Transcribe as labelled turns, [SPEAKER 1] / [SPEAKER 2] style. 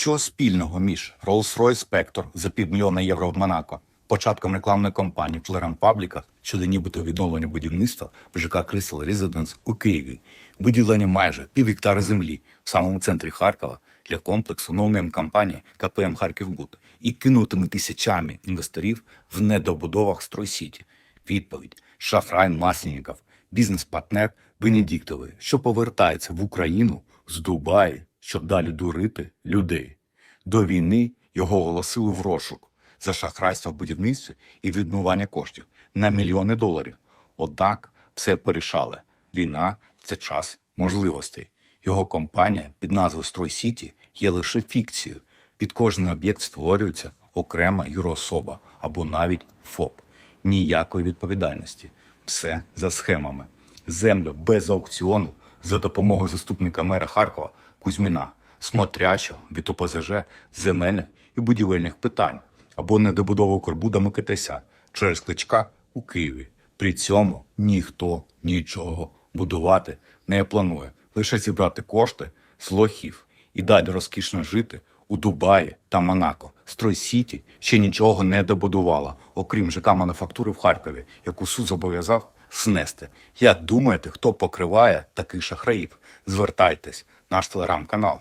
[SPEAKER 1] Що спільного між Rolls-Royce Spectre за півмільйона євро в Монако, початком рекламної кампанії Флеран Пабліка щодо нібито відновлення будівництва в ЖК Crystal Residence у Києві, виділення майже пів гектари землі в самому центрі Харкова для комплексу ноунейм компанії КПМ Харківбуд і кинутими тисячами інвесторів в недобудовах Стройсіті. Відповідь. Шафрайн Масленіков, бізнес-партнер Венедіктової, що повертається в Україну з Дубаї, щоб далі дурити людей. До війни його оголосили в розшук за шахрайство в будівництві і відмивання коштів на мільйони доларів. Однак все порішали. Війна це час можливостей. Його компанія під назвою Стройсіті є лише фікцією. Під кожен об'єкт створюється окрема юрособа або навіть ФОП. Ніякої відповідальності. Все за схемами. Землю без аукціону за допомогою заступника мера Харкова Кузьміна, смотрячого від ОПЗЖ земельних і будівельних питань або недобудову Корбуда Микитеся через кличка у Києві. При цьому ніхто нічого будувати не планує. Лише зібрати кошти з лохів і далі розкішно жити у Дубаї та Монако. Строй Сіті ще нічого не добудувала, окрім ЖК мануфактури в Харкові, яку суд зобов'язав снести. Як думаєте, хто покриває таких шахраїв? Звертайтесь, наш телеграм-канал.